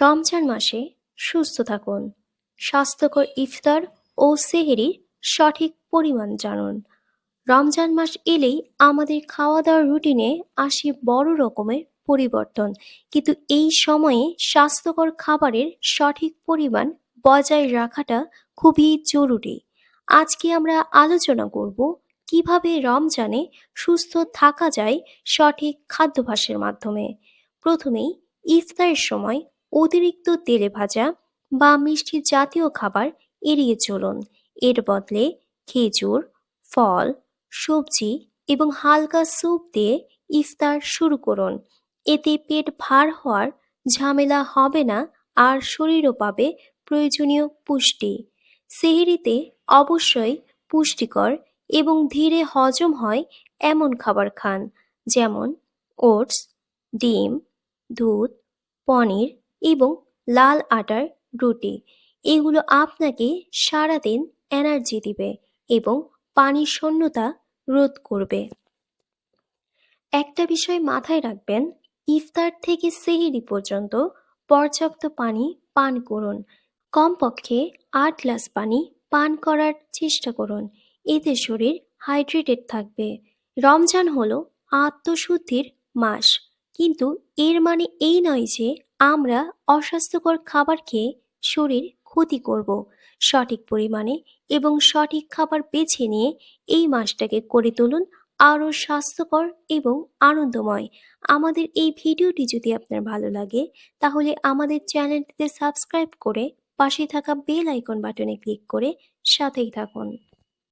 রমজান মাসে সুস্থ থাকুন। স্বাস্থ্যকর ইফতার ও সেহরির সঠিক পরিমাণ জানুন। রমজান মাস এলেই আমাদের খাওয়া দাওয়ার রুটিনে আসে বড় রকমের পরিবর্তন। কিন্তু এই সময়ে স্বাস্থ্যকর খাবারের সঠিক পরিমাণ বজায় রাখাটা খুবই জরুরি। আজকে আমরা আলোচনা করব কীভাবে রমজানে সুস্থ থাকা যায় সঠিক খাদ্যাভ্যাসের মাধ্যমে। প্রথমেই ইফতারের সময় অতিরিক্ত তেলে ভাজা বা মিষ্টি জাতীয় খাবার এড়িয়ে চলুন। এর বদলে খেজুর, ফল, সবজি এবং হালকা স্যুপ দিয়ে ইফতার শুরু করুন। এতে পেট ভার হওয়ার ঝামেলা হবে না আর শরীরও পাবে প্রয়োজনীয় পুষ্টি। সেহরিতে অবশ্যই পুষ্টিকর এবং ধীরে হজম হয় এমন খাবার খান, যেমন ওটস, ডিম, দুধ, পনির এবং লাল আটার রুটি। এগুলো আপনাকে সারাদিন এনার্জি দিবে এবং পানির শূন্যতা রোধ করবে। একটা বিষয় মাথায় রাখবেন, ইফতার থেকে সেহেরি পর্যন্ত পর্যাপ্ত পানি পান করুন। কমপক্ষে আট গ্লাস পানি পান করার চেষ্টা করুন। এতে শরীর হাইড্রেটেড থাকবে। রমজান হলো আত্মশুদ্ধির মাস। কিন্তু এর মানে এই নয় যে আমরা অস্বাস্থ্যকর খাবার খেয়ে শরীর ক্ষতি করব। সঠিক পরিমাণে এবং সঠিক খাবার বেছে নিয়ে এই মাসটাকে করে তুলুন আরও স্বাস্থ্যকর এবং আনন্দময়। আমাদের এই ভিডিওটি যদি আপনার ভালো লাগে, তাহলে আমাদের চ্যানেলটিতে সাবস্ক্রাইব করে পাশে থাকা বেল আইকন বাটনে ক্লিক করে সাথেই থাকুন।